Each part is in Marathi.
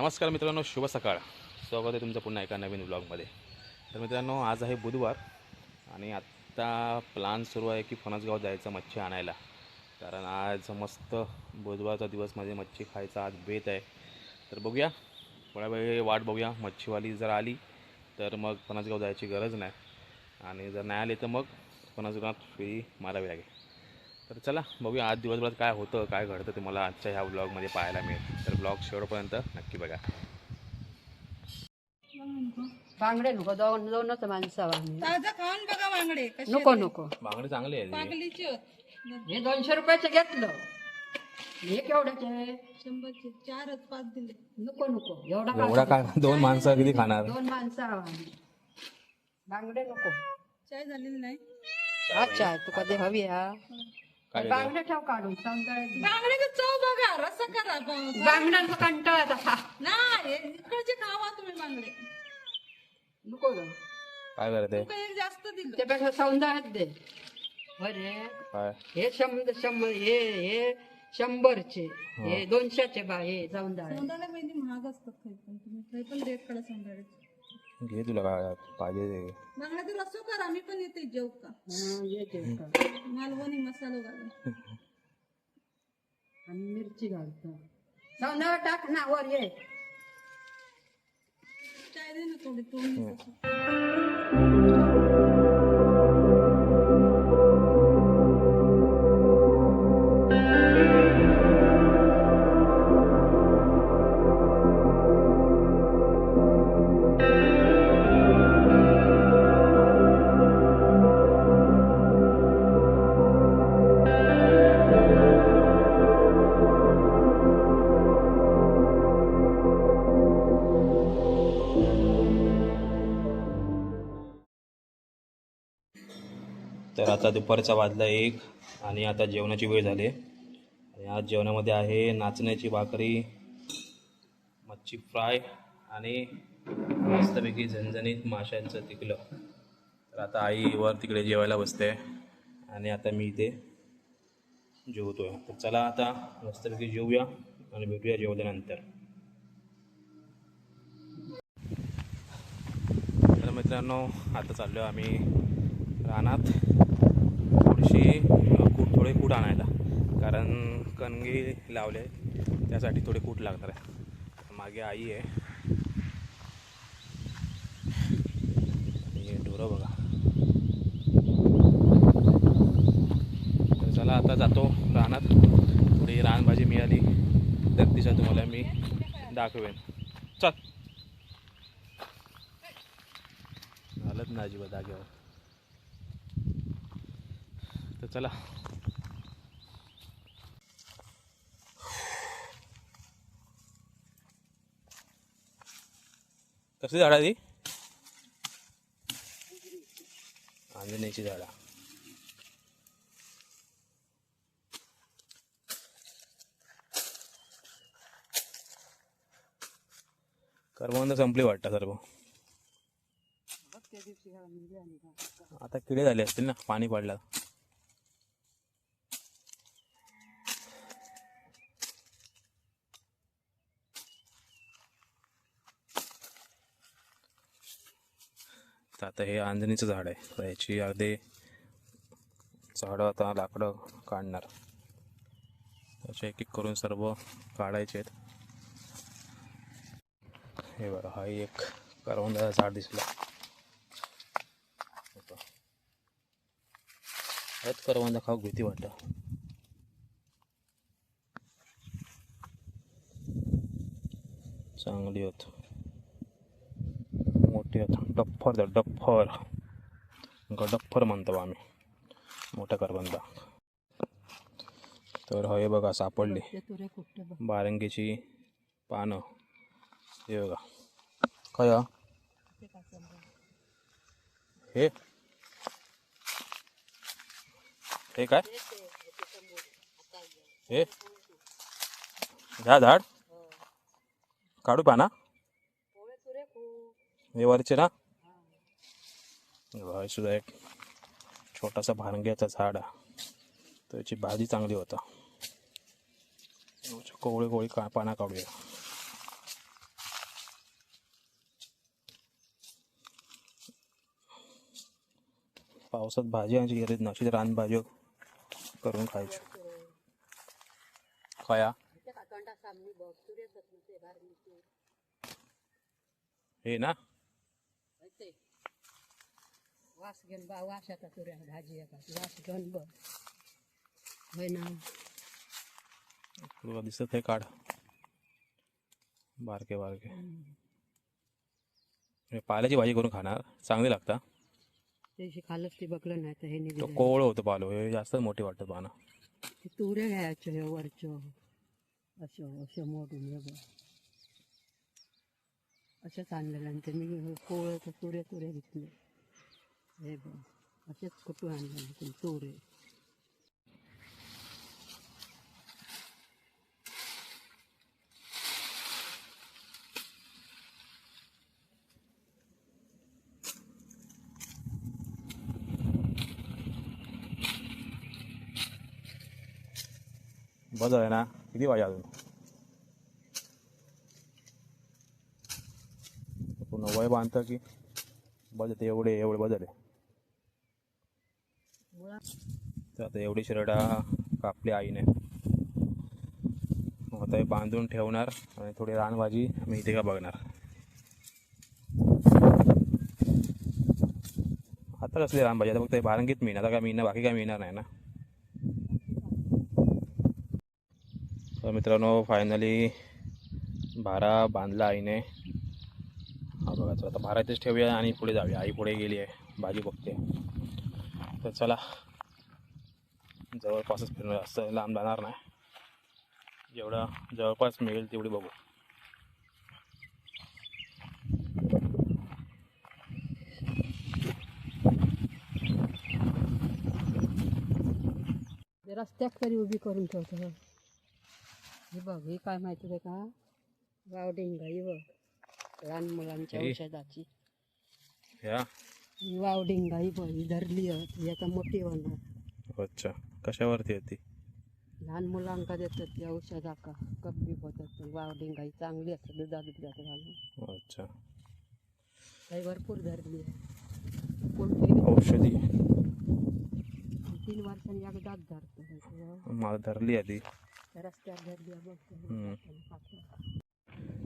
नमस्कार मित्रांनो शुभ सकाळ. स्वागत आहे तुमचं पुन्हा एका नवीन ब्लॉगमध्ये तर मित्रांनो आज आहे बुधवार आणि आत्ता प्लान सुरू आहे की फणसगाव जायचं मच्छी आणायला. कारण आज मस्त बुधवारचा दिवस म्हणजे मच्छी खायचा आज बेत आहे. तर बघूया थोड्या वेळ वाट बघूया. मच्छीवाली जर आली तर मग फणसगाव जायची गरज नाही. आणि जर नाही आली तर मग फणसगावात फेरी मारावी लागेल. तर चला बघूया आज दिवसभरात काय होतं काय घडतं ते मला आजच्या ह्या ब्लॉगमध्ये पाहायला मिळेल. तर ब्लॉग शेवटपर्यंत नक्की बघा. बांगडे नको दोन दोनच माणसं ताजा खाऊन बघा बांगडे कसे नको नको. बांगडे चांगले आहेत हे. हे दोनशे रुपयाचं घेतलं. हे केवढ्याचे? शंभरचे चारच पाच दिले. नको नको. एवढा एवढा काय दोन माणसं किती खाणार? दोन माणसं बांगडे नको. चाय झालेली नाही. अच्छा तू कधी हवी हा. बांगडे ठेव काढून बांगड्याचा चव बघा रस्सा करा बांगड्यांचा कंटाळा आता. नाही इकडचे खावा तुम्ही बांगडे. नको काय करते एक जास्त दिलं. त्यापेक्षा सौंदर्यात दे. बरे काय? हे शंभर शंभर हे हे शंभरचे हे. दोनशेचे बा हे सौंदर्य. मेहंदी महाग असतात काही पण. तुम्ही काही पण रेट कडा सोंडाळ्याचे घे तुला काय पाहिजे ते. बांगड्याचा रस्सो करा मी पण येते जेव का? हं, ये ते का. मालवणी मसालो घालून. आणि मिरची घालतो. सौंदर्य टाक ना वर ये. चाय दे ना थोडी तोंड तर आता दुपारचा वाजला एक आणि आता जेवणाची वेळ झाली. आणि आज जेवणामध्ये आहे नाचण्याची भाकरी मच्छी फ्राय आणि मस्तपैकी झणझणीत माशांचं तिकलं तर आता आई वर तिकडे जेवायला बसते आणि आता मी इथे जेवतो आहे तर चला आता मस्तपैकी जेवूया आणि भेटूया जेवल्यानंतर. तर मित्रांनो आता चाललो आम्ही रानात थोडीशी कूट थोडे कूट आणायला. कारण कणगी लावले त्यासाठी थोडे कूट लागणार आहे मागे आई आहे. हे ढोरं बघा. तर चला आता जातो रानात. थोडी रानभाजी मिळाली. तर तिचा तुम्हाला मी दाखवेन. चल. झालंच ना अजिबात जागेवर. चला. कसली झाडा ती? आंजण्याची झाडा. करवंद संपली वाटतं सर्व. आता किडे झाले असतील ना पाणी पडलं. तर आता हे आंजणीचं झाड आहे. तर याची अर्धे झाडं आता लाकडं काढणार. त्याचे एक एक करून सर्व काढायचे आहेत. हे बरं हा एक करवंदाचं झाड दिसलं. आहेत करवंदा खाऊ भीती वाटतं. चांगली होत. आहेत डप्फर द्या डप्फर गडप्फर म्हणतो आम्ही मोठा करवंदा तर हे बघा सापडली बारंगीची पानं हे बघा काय हा? हे काय हे झाड काढू पाना हे वरचे ना सुद्धा एक छोटासा भानग्याचा झाड. तर त्याची भाजी चांगली होता. कोवळी कोवळी का पाना काढूया. पावसात भाजी आणायची गरज नशी तर रानभाजी करून खायची. खया. हे ना? वास घेऊन बा वास येतात तुऱ्या भाजी येतात वास घेऊन बघ होय ना? दिसत आहे काढ. बारके बारके. पाल्याची भाजी करून खाणार. चांगली लागता. त्याशी खालच ते नाही तर हे कोवळ होतं पालो. हे जास्त मोठी वाटतं पानं. ते तुरे घ्यायचं हे वरचं. असं असं मोडून हे असंच आणलेलं आणि ते मी कोवळ तर तुरे तुरे घेतले हे बघ असेच कुठून आणलेले ते बस आहे ना? किती पाहिजे अजून? पूर्ण वय बांधतं की बजते एवढे एवढे बदल आहे. तर आता एवढी शिरडा कापली आईने. मग आता हे बांधून ठेवणार आणि थोडी रानभाजी मी इथे का बघणार. आता कसली रानभाजी? आता फक्त हे बारंगीत मिळणार. आता काय मिळणार? बाकी काय मिळणार नाही ना? तर मित्रांनो फायनली भारा बांधला आईने. हा बघा चला आता भारा इथेच ठेवूया आणि पुढे जाऊया. आई पुढे गेली आहे. भाजी बघते. तर चला जवळपासच फिरणार जास्त लांब जाणार नाही. जेवढा जवळपास मिळेल तेवढी बघू. रस्त्यात तरी उभी करून ठेवतो हे. बघ हे काय माहिती आहे का? वावडिंग ही बघ. लहान मुलांच्या. औषधाची. ह्या वावडिंग ही बघ ही धरली आता मोठी होणार. अच्छा. कशावरती होती लहान मुलांका देतात ती औषधा का कब्बी होतात वावडिंग ही चांगली असते दुधात दुधात घालून. अच्छा. काही भरपूर धरली आहे. कोणती? औषधी. तीन वर्षांनी एकदाच धरतो मला धरली आधी. त्या रस्त्यावर धरली आहे हम्म.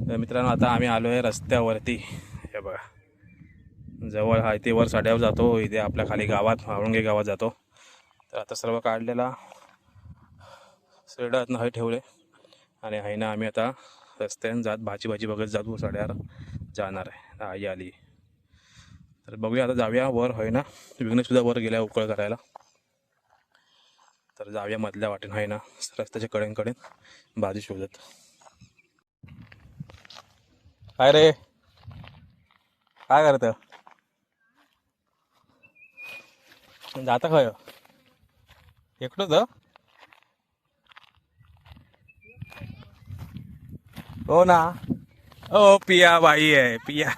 तर मित्रांनो आता आम्ही आलो आहे रस्त्यावरती. हे बघा. जवळ हा इथे वर साड्यावर जातो. इथे आपल्या खाली गावात औरंगे गावात जातो. तर आता सर्व काढलेला. श्रेडात हे ठेवले. आणि आईनं आम्ही आता रस्त्याने जात भाजी भाजी बघत जातो साड्यावर जाणार आहे. आई आली. तर बघूया आता जाऊया वर होय ना? विघ्नसुद्धा वर गेल्या उकळ करायला. तर जाऊया मधल्या वाटेन आहे ना? रस्त्याच्या कडेन भाजी शोधत. काय रे? काय करत जाता खय एकटंच हो ना. ओ पिया बाई आहे पिया.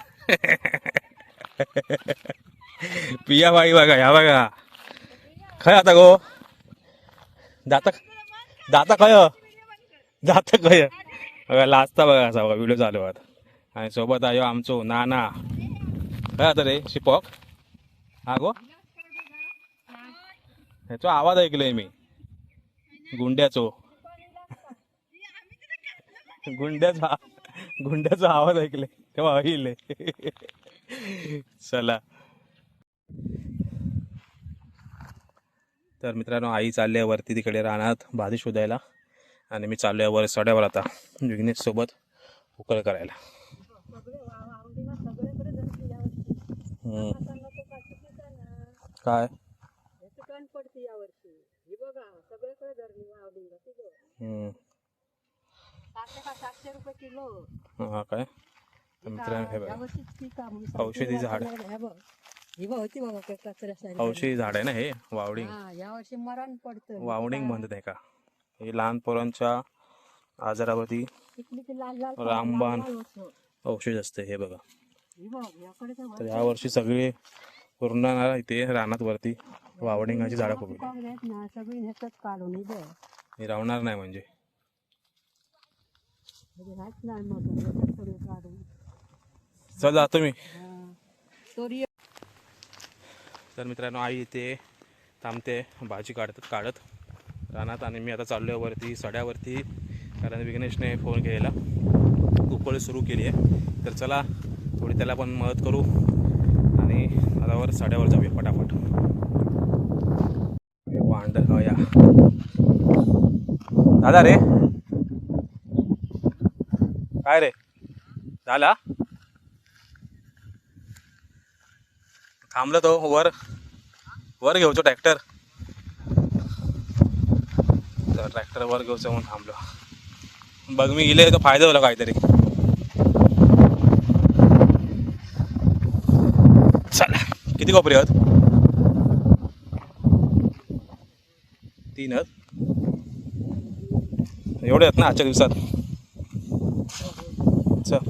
पिया बाई बघा या बघा. खय आता गो. जाता जाता खय जाता खय बघा लाजता बघा असा बघा व्हिडिओ चालू आहेत आणि सोबत आयो आमचो नाना. काय आता रे शिपक. हा गो. ह्याचो आवाज ऐकलोय मी. गुंड्याचो. गुंड्याचा गुंड्याचा आवाज ऐकले तेव्हा अहिले चला. तर मित्रांनो आई चालली आहे वरती तिकडे रानात भाजी शोधायला आणि मी चाललो आहे वर सड्यावर आता विघ्नेश सोबत उकळ करायला. काय दुकान पडते यावर्षी ही बघा सगळीकडे धरली वावडिंग ती बघ हम्म. सातशे का सातशे रुपये किलो हा काय? तर मित्रांनो हे आहे औषधी झाड. औषधी झाड आहे ना हे? वावडिंग. मरण पडतं. वावडिंग म्हणतात नाही का? हे लहान पोरांच्या आजारावरती रामबाण. औषध असते हे बघा. तर तर यावर्षी सगळे पूर्ण इथे रानात वरती वावडिंगाची झाडं खूप आहेत. पिकावर आहेत चल तुम्ही. तर मित्रांनो आई इथे थांबते भाजी काढत काढत रानात आणि मी आता चाललो आहे वरती सड्यावरती. कारण विघ्नेशने फोन केलेला. उकळ सुरू केली आहे. तर चला थोडी त्याला पण मदत करू आणि आता वर साड्यावर जाऊया पटापट. वांड या. दादा रे. काय रे? झाला? थांबलं तो वर. वर घेऊचो ट्रॅक्टर. तर ट्रॅक्टर वर घेऊचो म्हणून थांबलो. बघ मी गेले तर फायदा झाला काहीतरी. चला. किती कोपरी आहेत? तीन आहेत. एवढे आहेत ना आजच्या दिवसात? आजचं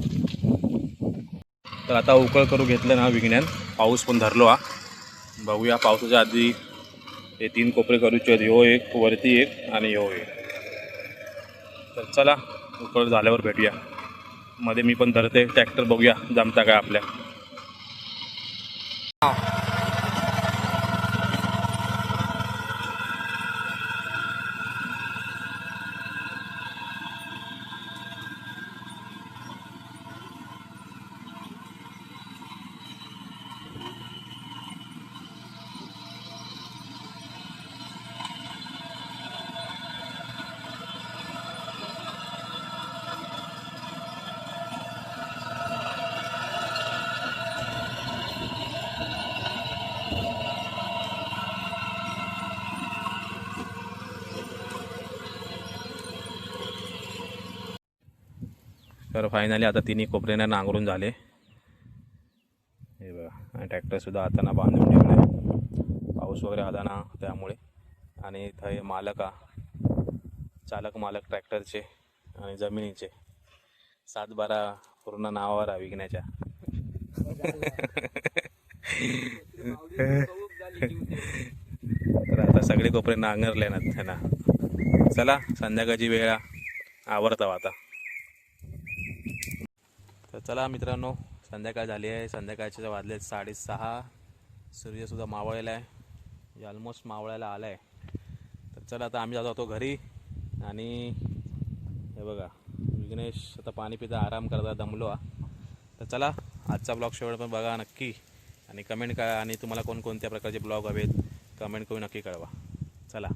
तर आता उकळ करू घेतलं ना विज्ञान पाऊस पण धरलो हा. बघूया पावसाच्या आधी हे तीन कोपरे करूचे आहेत ह्यो एक वरती एक आणि ह्यो एक. तर चला उकळ झाल्यावर भेटूया. मध्ये मी पण धरते. ट्रॅक्टर बघूया जमता काय आपल्या. तर फायनली आता तिन्ही कोपऱ्याने नांगरून झाले. हे बघा आणि ट्रॅक्टरसुद्धा हाताना बांधून ठेवला आहे पाऊस वगैरे आला ना त्यामुळे. आणि इथं हे मालक चालक मालक ट्रॅक्टरचे आणि जमिनीचे. सात बारा पूर्ण नावावर आहे विकण्याच्या. तर आता सगळे कोपरे नांगरले ना त्यांना. चला संध्याकाळची वेळ आवडता आता. चला मित्रांनो संध्याकाळ झाली आहे. संध्याकाळचे वाजले साडेसहा. सूर्यसुद्धा मावळलेला आहे. ऑलमोस्ट मावळायला आला आहे तर चला आता आम्ही जातो घरी. आणि हे बघा विघ्नेश आता पाणी पिता आराम करता दमलो हा तर चला आजचा ब्लॉग शेवट पण बघा नक्की. आणि कमेंट करा. आणि तुम्हाला कोणकोणत्या प्रकारचे ब्लॉग हवेत कमेंट करून नक्की कळवा. चला.